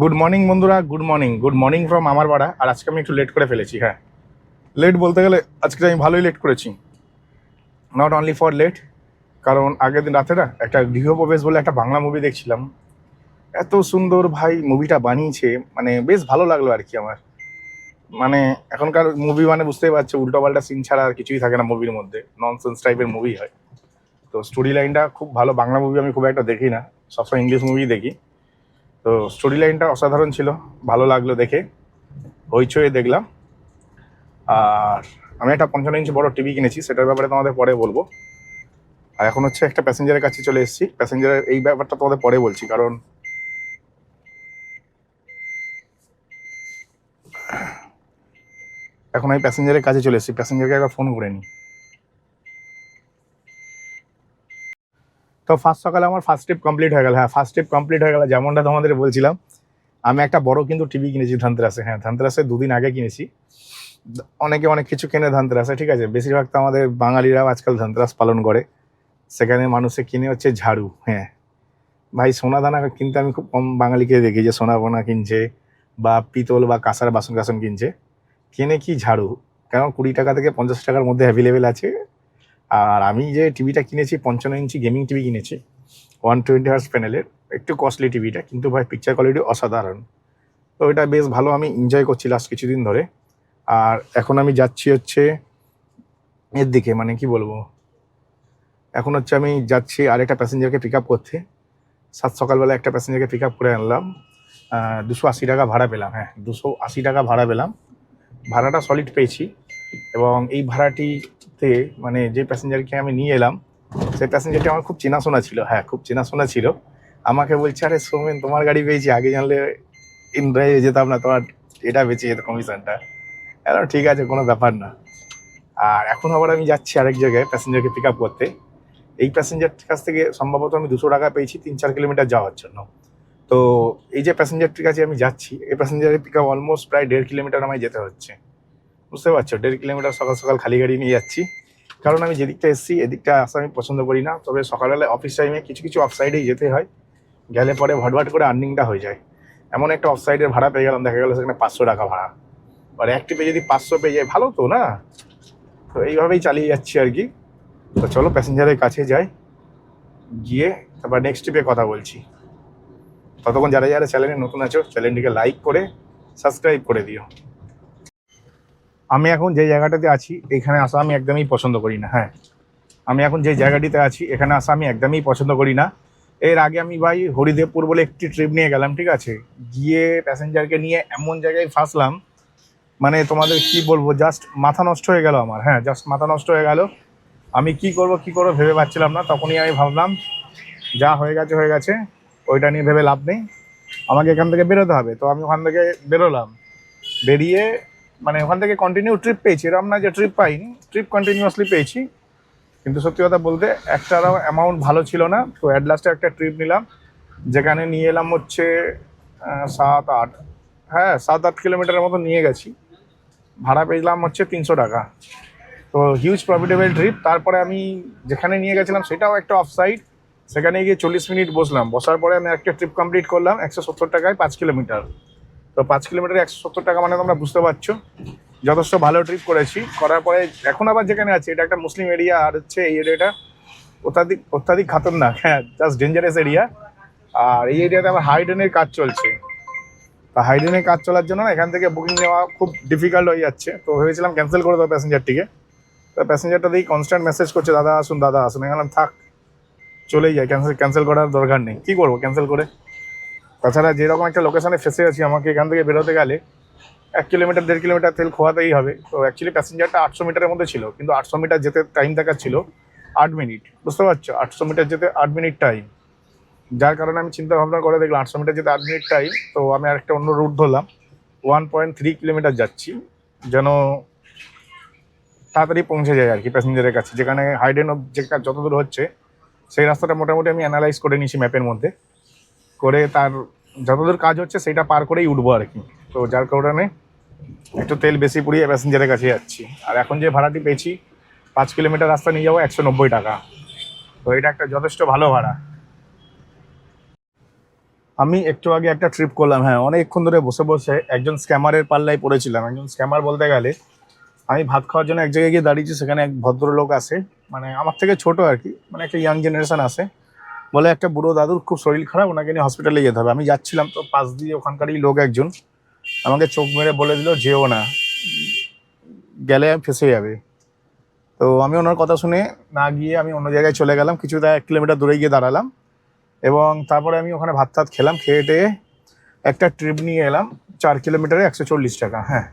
Good morning বন্ধুরা। Good morning good morning from আমার পাড়া আর আজকে আমি একটু লেট করে ফেলেছি হ্যাঁ। লেট বলতে গেলে আজকে আমি ভালোই লেট করেছি। নট অনলি ফর লেট কারণ আগের দিন রাতে না একটা গৃহপ্রবেশ বলে একটা বাংলা মুভি দেখছিলাম। এত সুন্দর ভাই মুভিটা বানিয়েছে মানে বেশ ভালো লাগল আর কি আমার। মানে এখনকার মুভি মানে বুঝতেই পারছ উল্টোপাল্টা সিন ছাড়া আর কিছুই থাকে না মুভির মধ্যে। ননসেন্স টাইপের মুভি হয়। তো স্টোরি লাইনটা খুব ভালো, বাংলা মুভি আমি খুব একটা দেখি না। সবসময় ইংলিশ মুভি দেখি। তো স্টোরি লাইনটা অসাধারণ ছিল, ভালো লাগল দেখে। হইচয়ে দেখলাম। আর আমি একটা পঞ্চান্ন ইঞ্চি বড় টিভি কিনেছি, সেটার ব্যাপারে তোমাদের পরে বলব। আর এখন হচ্ছে একটা প্যাসেঞ্জারের কাছে চলে এসেছি। প্যাসেঞ্জারের এই ব্যাপারটা তোমাদের পরে বলছি, কারণ এখন আমি প্যাসেঞ্জারের কাছে চলে এসেছি। প্যাসেঞ্জারকে একবার ফোন করে নিই। তো ফার্স্ট সকালে আমার ফার্স্ট ট্রিপ কমপ্লিট হয়ে গেল। হ্যাঁ ফার্স্ট ট্রিপ কমপ্লিট হয়ে গেল, যেমনটা তোমাদের বলছিলাম। আমি একটা বড় কিন্তু টিভি কিনেছি, ধানতেরাসে। হ্যাঁ ধানতেরাসে দুদিন আগে কিনেছি। অনেকে অনেক কিছু কেনে ধানতেরাসে, ঠিক আছে? বেশিরভাগ তো আমাদের বাঙালিরাও আজকাল ধানতেরাস পালন করে। সেখানে মানুষে কিনে হচ্ছে ঝাড়ু হ্যাঁ। ভাই সোনা দানা কিনতে আমি খুব কম বাঙালিকে দেখি যে সোনা বোনা কিনছে বা পিতল বা কাঁসার বাসন কাসন কিনছে। কিনে কি ঝাড়ু? কারণ কুড়ি টাকা থেকে পঞ্চাশ টাকার মধ্যে অ্যাভেলেবেল আছে? আর আমি যে টিভিটা কিনেছি, পঞ্চান্ন ইঞ্চি গেমিং টিভি কিনেছি ওয়ান টোয়েন্টি হার্স প্যানেলের একটু কস্টলি টিভিটা, কিন্তু ভাই পিকচার কোয়ালিটি অসাধারণ। তো এটা বেশ ভালো আমি এনজয় করছি লাস্ট কিছুদিন ধরে। আর এখন আমি যাচ্ছি হচ্ছে এর দিকে মানে কি বলব? এখন হচ্ছে আমি যাচ্ছি আরেকটা প্যাসেঞ্জারকে পিক আপ করতে। সাত সকালবেলা একটা প্যাসেঞ্জারকে পিক আপ করে আনলাম। দুশো আশি টাকা ভাড়া পেলাম হ্যাঁ দুশো আশি টাকা ভাড়া পেলাম। ভাড়াটা সলিড পেয়েছি এবং এই ভাড়াটিতে মানে যে প্যাসেঞ্জারকে আমি নিয়ে এলাম, সেই প্যাসেঞ্জারটি আমার খুব চেনাশোনা ছিল। হ্যাঁ খুব চেনাশোনা ছিল। আমাকে বলছে, আরে সোমেন, তোমার গাড়ি পেয়েছি, আগে জানলে ইন্দ্রায় যেতাম না, তোমার এটা বেঁচে যেত কমিশনটা এবার ঠিক আছে, কোনো ব্যাপার না। আর এখন আবার আমি যাচ্ছি আরেক জায়গায় প্যাসেঞ্জারকে পিক আপ করতে। এই প্যাসেঞ্জারটির কাছ থেকে সম্ভবত আমি দুশো টাকা পেয়েছি তিন চার কিলোমিটার যাওয়ার জন্য। তো এই যে প্যাসেঞ্জারটির কাছে আমি যাচ্ছি, এই প্যাসেঞ্জারের পিক আপ অলমোস্ট প্রায় দেড় কিলোমিটার আমায় যেতে হচ্ছে। বুঝতে পারছ? দেড় কিলোমিটার সকাল সকাল খালি গাড়ি নিয়ে যাচ্ছি। কারণ আমি যেদিকটা এসেছি, এদিকটা আসা আমি পছন্দ করি না। তবে সকালবেলায় অফিস টাইমে কিছু কিছু অফ সাইডেই যেতে হয়। গেলে পরে ভটভট করে আর্নিংটা হয়ে যায়। এমন একটা অফ সাইডের ভাড়া পেয়ে গেলাম, দেখা গেল সেখানে পাঁচশো টাকা ভাড়া। আর ট্রিপে যদি পাঁচশো পেয়ে যায়, ভালো তো না? তো এইভাবেই চালিয়ে যাচ্ছি আর কি। তো চলো প্যাসেঞ্জারের কাছে যাই, গিয়ে তারপর নেক্সট ট্রিপে কথা বলছি। ততক্ষণ যারা যারা চ্যানেলে নতুন আছো চ্যানেলটিকে লাইক করে সাবস্ক্রাইব করে দিও। আমি এখন যে জায়গাটাতে আছি, এখানে আসা আমি একদমই পছন্দ করি না হ্যাঁ। আমি এখন যে জায়গাটিতে আছি, এখানে আসা আমি একদমই পছন্দ করি না। এর আগে আমি ভাই হরিদেবপুর বলে একটি ট্রিপ নিয়ে গেলাম, ঠিক আছে? গিয়ে প্যাসেঞ্জারকে নিয়ে এমন জায়গায় ফাঁসলাম মানে তোমাদের কি বলব জাস্ট মাথা নষ্ট হয়ে গেল আমার হ্যাঁ জাস্ট মাথা নষ্ট হয়ে গেল। আমি কি করব, কি করব ভেবে পাচ্ছিলাম না, তখনই আমি ভাবলাম, যা হয়ে গেছে হয়ে গেছে, ওইটা নিয়ে ভেবে লাভ নেই। আমাকে এখান থেকে বেরোতে হবে, তো আমি ওখান থেকে বেরোলাম। বেরিয়ে মানে ওখান থেকে কন্টিনিউ ট্রিপ পেয়েছি, এরকম না যে ট্রিপ পাইনি ট্রিপ কন্টিনিউয়াসলি পেয়েছি। কিন্তু সত্যি কথা বলতে, একটারও অ্যামাউন্ট ভালো ছিল না, তো অ্যাট লাস্টে একটা ট্রিপ নিলাম, যেখানে নিয়ে এলাম হচ্ছে সাত আট হ্যাঁ সাত আট কিলোমিটারের মতো নিয়ে গেছি। ভাড়া পেলাম হচ্ছে তিনশো টাকা। তো হিউজ প্রফিটেবল ট্রিপ তারপরে আমি যেখানে নিয়ে গেছিলাম সেটাও একটা অফ সাইড সেখানে গিয়ে চল্লিশ মিনিট বসলাম, বসার পরে আমি একটা ট্রিপ কমপ্লিট করলাম, একশো সত্তর টাকায় পাঁচ কিলোমিটার তো পাঁচ কিলোমিটার একশো সত্তর টাকা মানে তোমরা বুঝতে পারছ। যথেষ্ট ভালো ট্রিপ করেছি। করার পরে এখন আবার যেখানে আছি, এটা একটা মুসলিম এরিয়া আর হচ্ছে এই এরিয়াটা অত্যাধিক অত্যাধিক খাতরনাক হ্যাঁ জাস্ট ডেঞ্জারাস এরিয়া আর এই এরিয়াতে আমার হাইডেনের কাজ চলছে। তা হাইডেনের কাজ চলার জন্য না, এখান থেকে বুকিং নেওয়া খুব ডিফিকাল্ট হয়ে যাচ্ছে। তো ভেবেছিলাম ক্যান্সেল করে দেবো প্যাসেঞ্জারটিকে তো প্যাসেঞ্জারটা দেখি কনস্ট্যান্ট মেসেজ করছে, দাদা, আসুন দাদা, আসুন। এখানে থাক, চলেই যায় ক্যান্সেল ক্যান্সেল করার দরকার নেই। কী করব ক্যান্সেল করে? তাছাড়া যেরকম একটা লোকেশনে ফেসে আছি, আমাকে এখান থেকে বেরোতে গেলে এক কিলোমিটার দেড় কিলোমিটার তেল খোয়াতেই হবে। তো অ্যাকচুয়ালি প্যাসেঞ্জারটা আটশো মিটারের মধ্যে ছিল, কিন্তু আটশো মিটার যেতে টাইম দেখা ছিল আট মিনিট বুঝতে পারছ? আটশো মিটার যেতে আট মিনিট টাইম যার কারণে আমি চিন্তা ভাবনা করে দেখলাম, আটশো মিটার যেতে আট মিনিট টাইম তো আমি আরেকটা অন্য রুট ধরলাম। ওয়ান পয়েন্ট থ্রি কিলোমিটার যাচ্ছি, যেন তাড়াতাড়ি পৌঁছে যায় আর কি প্যাসেঞ্জারের কাছে। যেখানে হাইডেন যে যত দূর হচ্ছে, সেই রাস্তাটা মোটামুটি আমি অ্যানালাইজ করে নিয়েছি ম্যাপের মধ্যে। তার যতদূর কাজ হচ্ছে সেটা পার করেই উঠবো আর কি। তো যার কারণে একটু তেল বেশি পুড়িয়ে প্যাসেঞ্জারের কাছে যাচ্ছি। আর এখন যে ভাড়াটি পেয়েছি, পাঁচ কিলোমিটার রাস্তা নিয়ে যাব একশো নব্বই টাকা। তো এটা একটা যথেষ্ট ভালো ভাড়া। আমি একটু আগে একটা ট্রিপ করলাম হ্যাঁ অনেকক্ষণ ধরে বসে বসে একজন স্ক্যামারের পাল্লায় পড়েছিলাম। একজন স্ক্যামার বলতে গেলে, আমি ভাত খাওয়ার জন্য এক জায়গায় গিয়ে দাঁড়িয়েছি, সেখানে এক ভদ্রলোক আসে মানে আমার থেকে ছোট আর কি মানে একটা ইয়াং জেনারেশন আসে বলে একটা বুড়ো দাদুর খুব শরীর খারাপ, ওনাকে নিয়ে হসপিটালে যেতে হবে। আমি যাচ্ছিলাম তো পাশ দিয়ে ওখানকারই লোক একজন, আমাকে চোখ মেরে বলে দিল, যেও না, গেলে ফেসে যাবে। তো আমি ওনার কথা শুনে না গিয়ে আমি অন্য জায়গায় চলে গেলাম, কিছুটা এক কিলোমিটার দূরে গিয়ে দাঁড়ালাম এবং তারপরে আমি ওখানে ভাত টাত খেলাম, খেয়ে টেয়ে একটা ট্রিপ নিয়ে এলাম, চার কিলোমিটারে একশো চল্লিশ টাকা হ্যাঁ।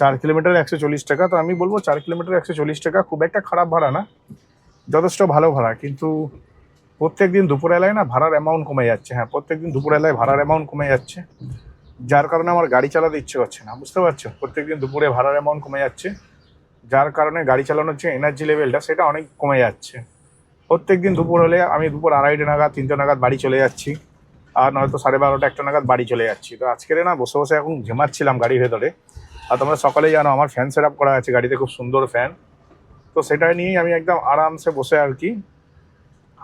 চার কিলোমিটারে একশো চল্লিশ টাকা, তো আমি বলব চার কিলোমিটারে একশো চল্লিশ টাকা খুব একটা খারাপ ভাড়া না, যথেষ্ট ভালো ভাড়া, কিন্তু প্রত্যেক দিন দুপুরবেলায় না ভাড়ার অ্যামাউন্ট কমে যাচ্ছে। হ্যাঁ প্রত্যেক দিন দুপুরবেলায় ভাড়ার অ্যামাউন্ট কমে যাচ্ছে। যার কারণে আমার গাড়ি চালাতে ইচ্ছে করছে না, বুঝতে পারছ? প্রত্যেক দিন দুপুরে ভাড়ার অ্যামাউন্ট কমে যাচ্ছে। যার কারণে গাড়ি চালানোর যে এনার্জি লেভেলটা সেটা অনেক কমে যাচ্ছে। প্রত্যেক দিন দুপুর হলে আমি দুপুর আড়াইটে নাগাদ, তিনটে নাগাদ বাড়ি চলে যাচ্ছি। আর নয়তো সাড়ে বারোটা, একটা নাগাদ বাড়ি চলে যাচ্ছি। তো আজকের না বসে বসে এখন ঝিমাচ্ছিলাম গাড়ির ভেতরে। আর তোমরা সকালে জানো, আমার ফ্যান সেট আপ করা আছে, গাড়িতে খুব সুন্দর ফ্যান তো সেটা নিয়েই আমি একদম আরামসে বসে আর কি।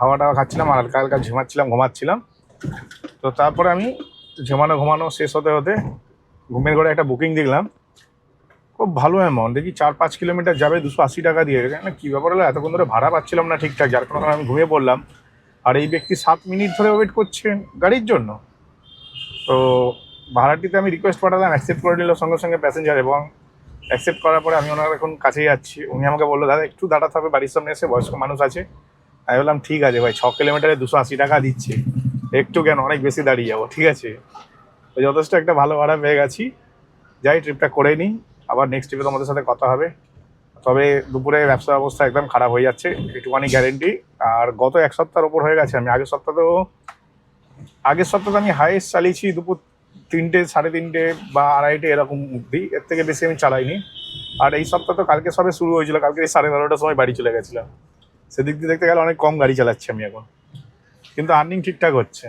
হাওয়া টাওয়া খাচ্ছিলাম, আর হালকা হালকা ঝিমাচ্ছিলাম ঘুমাচ্ছিলাম। তো তারপরে আমি ঝিমানো ঘুমানো শেষ হতে হতে ঘুমের ঘরে একটা বুকিং দেখলাম। খুব ভালো অ্যামাউন্ট দেখি চার, পাঁচ কিলোমিটার যাবে, দুশো আশি টাকা দিয়ে না কী ব্যাপার হলো? এতক্ষণ ধরে ভাড়া পাচ্ছিলাম না ঠিকঠাক, যার কারণে আমি ঘুমিয়ে পড়লাম। আর এই ব্যক্তি সাত মিনিট ধরে ওয়েট করছেন গাড়ির জন্য। তো ভাড়াটিতে আমি রিকোয়েস্ট পাঠালাম অ্যাকসেপ্ট করে নিল সঙ্গে সঙ্গে প্যাসেঞ্জার এবং অ্যাকসেপ্ট করার পরে আমি ওনার এখন কাছেই যাচ্ছি উনি আমাকে বলল, দাদা, একটু দাঁড়াতে হবে, বাড়ির সামনে এসে বয়স্ক মানুষ আছে। আমি বললাম, ঠিক আছে ভাই, ছ কিলোমিটারে দুশো আশি টাকা দিচ্ছে। একটু কেন? অনেক বেশি দাঁড়িয়ে যাব, ঠিক আছে? যথেষ্ট একটা ভালো ভাড়া পেয়ে গেছি। যাই ট্রিপটা করে নিই। আবার নেক্সট ট্রিপে তোমাদের সাথে কথা হবে। তবে দুপুরে ব্যবসা অবস্থা একদম খারাপ হয়ে যাচ্ছে, একটুখানি গ্যারেন্টি আর গত এক সপ্তাহের ওপর হয়ে গেছে, আমি আগের সপ্তাহেও, আগের সপ্তাহে আমি হাইয়েস্ট চালিয়েছি দুপুর তিনটে, সাড়ে তিনটে বা আড়াইটে এরকম অব্দি এর থেকে বেশি আমি চালাইনি। আর এই সপ্তাহ তো কালকে সবে শুরু হয়েছিল, কালকে সাড়ে বারোটার সময় বাড়ি চলে গেছিলাম। সেদিক দিয়ে দেখতে গেলে অনেক কম গাড়ি চালাচ্ছি আমি এখন। কিন্তু আর্নিং ঠিকঠাক হচ্ছে।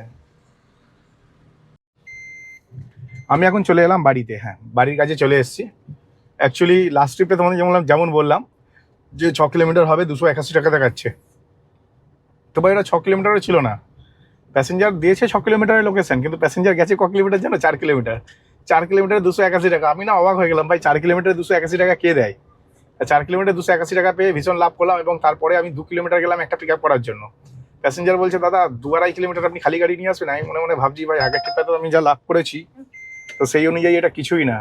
আমি এখন চলে এলাম বাড়িতে হ্যাঁ। বাড়ির কাছে চলে এসেছি। অ্যাকচুয়ালি লাস্ট ট্রিপে তোমাদের যেমন যেমন বললাম, যে ছ কিলোমিটার হবে, দুশো একাশি টাকা দেখাচ্ছে। তো ভাই এটা ছ কিলোমিটারও ছিল না। প্যাসেঞ্জার দিয়েছে ছ কিলোমিটারের লোকেশন কিন্তু প্যাসেঞ্জার গেছে ক কিলোমিটার জানো? চার কিলোমিটার। চার কিলোমিটারে দুশো একাশি টাকা। আমি না অবাক হয়ে গেলাম, ভাই, চার কিলোমিটারে দুশো একাশি টাকা কে দেয়? চার কিলোমিটার দুশো একাশি টাকা পেয়ে ভীষণ লাভ করলাম এবং তারপরে আমি দু কিলোমিটার গেলাম একটা পিক আপ করার জন্য। প্যাসেঞ্জার বলছে, দাদা, দু আড়াই কিলোমিটার আপনি খালি গাড়ি নিয়ে আসবেন? আমি মনে মনে ভাবছি, ভাই, আগের ট্রিপে তো আমি যা লাভ করেছি, তো সেই অনুযায়ী এটা কিছুই না।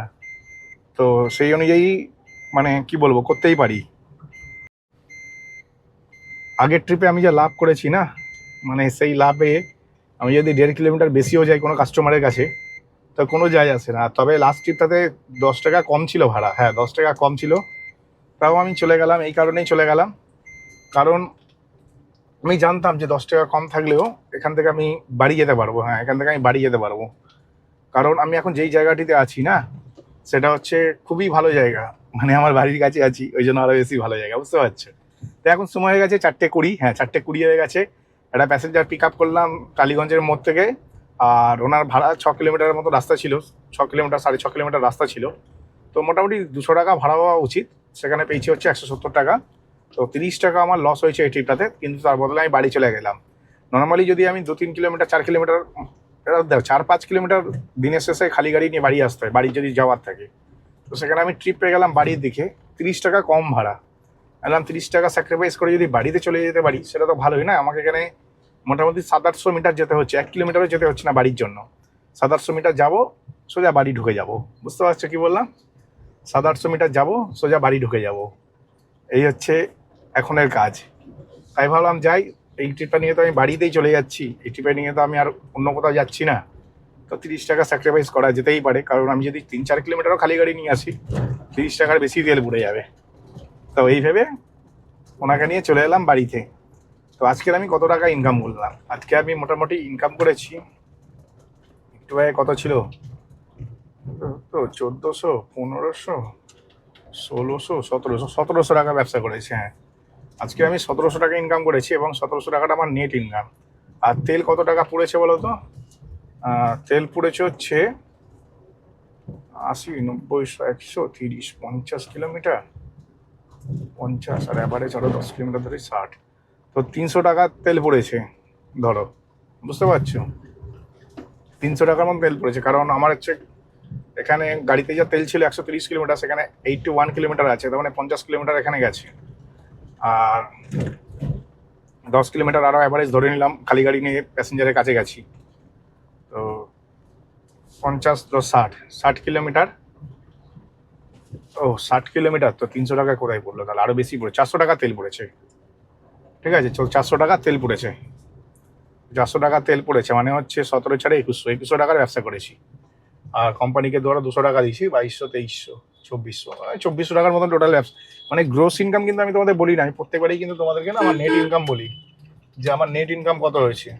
তো সেই অনুযায়ী মানে কি বলব, করতেই পারি। আগের ট্রিপে আমি যা লাভ করেছি না মানে সেই লাভে আমি যদি দেড় কিলোমিটার বেশিও যাই কোনো কাস্টমারের কাছে, তো কোনো যায় আসে না। তবে লাস্ট ট্রিপটাতে দশ টাকা কম ছিল ভাড়া। হ্যাঁ দশ টাকা কম ছিল। তাও আমি চলে গেলাম, এই কারণেই চলে গেলাম। কারণ আমি জানতাম যে দশ টাকা কম থাকলেও এখান থেকে আমি বাড়ি যেতে পারব। হ্যাঁ এখান থেকে আমি বাড়ি যেতে পারব। কারণ আমি এখন যেই জায়গাটিতে আছি না, সেটা হচ্ছে খুবই ভালো জায়গা। মানে আমার বাড়ির কাছে আছি, ওই জন্য আরও বেশি ভালো জায়গা, বুঝতে পারছ? তো এখন সময় হয়ে গেছে চারটে কুড়ি হ্যাঁ চারটে কুড়ি হয়ে গেছে। একটা প্যাসেঞ্জার পিক আপ করলাম টালিগঞ্জের মোড় থেকে। আর ওনার ভাড়া ছ কিলোমিটারের মতো রাস্তা ছিল, ছ কিলোমিটার, সাড়ে ছ কিলোমিটার রাস্তা ছিল। তো মোটামুটি দুশো টাকা ভাড়া হওয়া উচিত। সেখানে পেয়েছি হচ্ছে একশো সত্তর টাকা। তো তিরিশ টাকা আমার লস হয়েছে এই ট্রিপটাতে কিন্তু তার বদলে আমি বাড়ি চলে গেলাম। নর্মালি যদি আমি দু তিন কিলোমিটার চার কিলোমিটার চার পাঁচ কিলোমিটার দিনের শেষে খালি গাড়ি নিয়ে বাড়ি আসতে হয়, বাড়ি যদি যাওয়ার থাকে। তো সেখানে আমি ট্রিপ পেয়ে গেলাম বাড়ির দিকে, তিরিশ টাকা কম ভাড়া। এলাম তিরিশ টাকা স্যাক্রিফাইস করে যদি বাড়িতে চলে যেতে পারি, সেটা তো ভালোই না আমাকে এখানে মোটামুটি সাত আটশো মিটার যেতে হচ্ছে, এক কিলোমিটারও যেতে হচ্ছে না বাড়ির জন্য। সাত আটশো মিটার যাব, সোজা বাড়ি ঢুকে যাব। বুঝতে পারছ কি বললাম? সাত আটশো মিটার যাব, সোজা বাড়ি ঢুকে যাব। এই হচ্ছে এখনের কাজ। তাই ভাবলাম যাই, এই ট্রিপটা নিয়ে তো আমি বাড়িতেই চলে যাচ্ছি। এই ট্রিপে নিয়ে তো আমি আর অন্য কোথাও যাচ্ছি না। তো তিরিশ টাকা স্যাক্রিফাইস করা যেতেই পারে, কারণ আমি যদি তিন চার কিলোমিটারও খালি গাড়ি নিয়ে আসি, তিরিশ টাকার বেশি তেল পুড়ে যাবে। তো এই ভেবে ওনাকে নিয়ে চলে এলাম বাড়িতে। তো আজকের আমি কত টাকা ইনকাম করলাম? আজকে আমি মোটামুটি ইনকাম করেছি, একটু কত ছিল? তো চোদ্দোশো, পনেরোশো, ষোলোশো, সতেরোশো সতেরোশো টাকা ব্যবসা করেছি হ্যাঁ। আজকে আমি সতেরোশো টাকা ইনকাম করেছি এবং সতেরোশো টাকাটা আমার নেট ইনকাম আর তেল কত টাকা পুড়েছে বলো তো? তেল পুড়েছে হচ্ছে আশি, নব্বই, একশো, তিরিশ, পঞ্চাশ কিলোমিটার। পঞ্চাশ আর অ্যাভারেজ আরও দশ কিলোমিটার ধরে ষাট। তো তিনশো টাকার তেল পড়েছে, ধরো। বুঝতে পারছ? তিনশো টাকার মতো তেল পড়েছে, কারণ আমার হচ্ছে এখানে গাড়িতে যা তেল ছিল একশো তিরিশ কিলোমিটার, সেখানে এইটটি ওয়ান কিলোমিটার আছে, তার মানে পঞ্চাশ কিলোমিটার এখানে গেছে। আর দশ কিলোমিটার আরও অ্যাভারেজ ধরে নিলাম, খালি গাড়ি নিয়ে প্যাসেঞ্জারের কাছে গেছি। তো পঞ্চাশ দশ ষাট ষাট কিলোমিটার। ও, ষাট কিলোমিটার? তো তিনশো টাকা কোথায় পড়ল? তাহলে আরও বেশি পড়ে, চারশো টাকা তেল পড়েছে। ঠিক আছে চারশো টাকা তেল পড়েছে। চারশো টাকা তেল পড়েছে মানে হচ্ছে সতেরো ছাড়ে একুশশো একুশশো টাকার ব্যবসা করেছি। আর কোম্পানিকে ধরো দুশো টাকা দিয়েছি, বাইশশো, তেইশশো, চব্বিশশো মানে চব্বিশশো টাকার মতন টোটাল ব্যবসা মানে গ্রোস ইনকাম কিন্তু আমি তোমাদের বলি না, আমি প্রত্যেকবারই কিন্তু তোমাদেরকে না আমার নেট ইনকাম বলি, যে আমার নেট ইনকাম কত হয়েছে।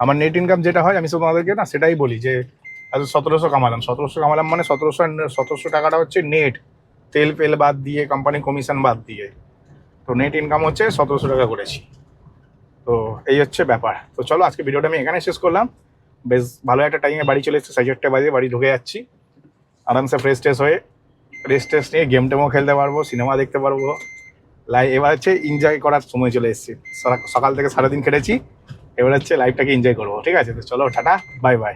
আমার নেট ইনকাম যেটা হয়, আমি তোমাদেরকে না সেটাই বলি যে, আজ সতেরোশো কামালাম। সতেরোশো কামালাম মানে সতেরোশো সতেরোশো টাকাটা হচ্ছে নেট তেল ফেল বাদ দিয়ে কোম্পানি কমিশন বাদ দিয়ে। তো নেট ইনকাম হচ্ছে সতেরোশো টাকা করেছি। তো এই হচ্ছে ব্যাপার। তো চলো আজকে ভিডিওটা আমি এখানে শেষ করলাম। বেশ ভালো একটা টাইমে বাড়ি চলে এসেছে, সাড়ে চারটে বাজে বাড়ি ঢুকে যাচ্ছি। আরামসে ফ্রেশ ট্রেশ হয়ে রেস্ট টেস্ট নিয়ে গেম টেমও খেলতে পারব সিনেমা দেখতে পারব। লাই এবার হচ্ছে এনজয় করার সময় চলে এসেছি। সকাল থেকে সারাদিন খেটেছি এবার হচ্ছে লাইফটাকে এনজয় করব। ঠিক আছে, তো চলো, টাটা বাই বাই